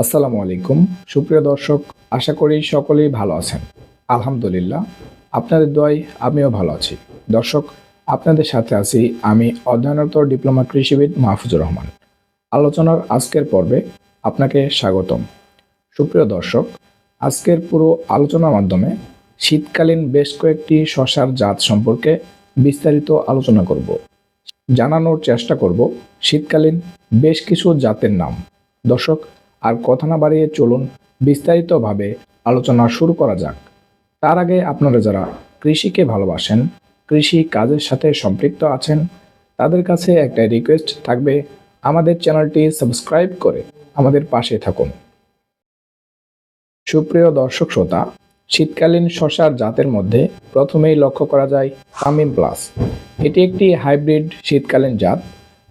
আসসালামু আলাইকুম। সুপ্রিয় দর্শক, আশা করি সকলেই ভালো আছেন। আলহামদুলিল্লাহ, আপনাদের দোয়াই আমিও ভালো আছি। দর্শক, আপনাদের সাথে আছি আমি অধ্যয়নরত ডিপ্লোমা কৃষিবিদ মাহফুজুর রহমান। আলোচনার আজকের পর্বে আপনাকে স্বাগতম। সুপ্রিয় দর্শক, আজকের পুরো আলোচনার মাধ্যমে শীতকালীন বেশ কয়েকটি শশার জাত সম্পর্কে বিস্তারিত আলোচনা করব। জানানোর চেষ্টা করব শীতকালীন বেশ কিছু জাতের নাম। দর্শক আর কথা না বাড়িয়ে চলুন বিস্তারিতভাবে আলোচনা শুরু করা যাক। তার আগে আপনারা যারা কৃষিকে ভালোবাসেন, কৃষি কাজের সাথে সম্পৃক্ত আছেন, তাদের কাছে একটা রিকোয়েস্ট থাকবে। আমাদের চ্যানেলটি সাবস্ক্রাইব করে আমাদের পাশে থাকুন। সুপ্রিয় দর্শক শ্রোতা, শীতকালীন শশার জাতের মধ্যে প্রথমেই লক্ষ্য করা যায় তামিম প্লাস। এটি একটি হাইব্রিড শীতকালীন জাত।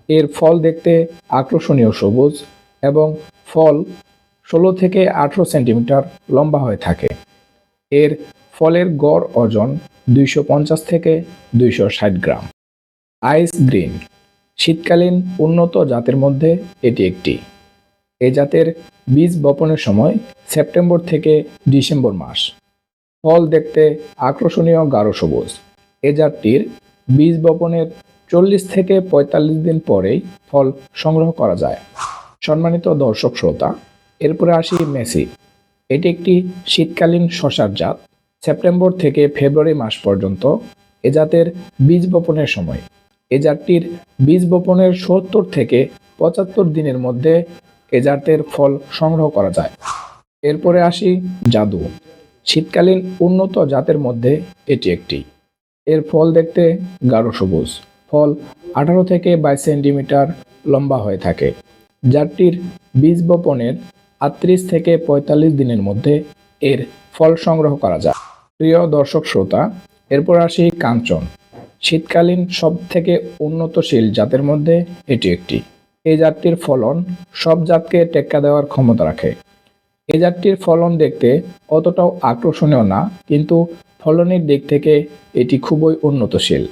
এর ফল দেখতে আকর্ষণীয় সবুজ এবং ফল ষোলো থেকে আঠেরো সেন্টিমিটার লম্বা হয়ে থাকে। এর ফলের গড় ওজন দুইশো পঞ্চাশ থেকে দুইশো ষাট গ্রাম। আইস গ্রিন, শীতকালীন উন্নত জাতের মধ্যে এটি একটি। এ জাতের বীজ বপনের সময় সেপ্টেম্বর থেকে ডিসেম্বর মাস। ফল দেখতে আকর্ষণীয় গাঢ় সবুজ। এ জাতটির বীজ বপনের চল্লিশ থেকে পঁয়তাল্লিশ দিন পরেই ফল সংগ্রহ করা যায়। সম্মানিত দর্শক শ্রোতা, এরপরে আসি মেসি। এটি একটি শীতকালীন শশার জাত, সেপ্টেম্বর থেকে ফেব্রুয়ারি মাস পর্যন্ত এ জাতের বীজ বপনের সময়। এ জাতটির বীজ বপনের সত্তর থেকে পঁচাত্তর দিনের মধ্যে এ জাতের ফল সংগ্রহ করা যায়। এরপরে আসি জাদু। শীতকালীন উন্নত জাতের মধ্যে এটি একটি। এর ফল দেখতে গাঢ় সবুজ। ফল আঠারো থেকে বাইশ সেন্টিমিটার লম্বা হয়ে থাকে। জাতটির বীজ বপনের আটত্রিশ থেকে পঁয়তাল্লিশ দিনের মধ্যে এর ফল সংগ্রহ করা যায়। প্রিয় দর্শক শ্রোতা, এরপর আসি কাঞ্চন। শীতকালীন সব থেকে উন্নতশীল জাতের মধ্যে এটি একটি। এই জাতটির ফলন সব জাতকে টেক্কা দেওয়ার ক্ষমতা রাখে। এ জাতটির ফলন দেখতে অতটাও আকর্ষণীয় না, কিন্তু ফলনের দিক থেকে এটি খুবই উন্নতশীল।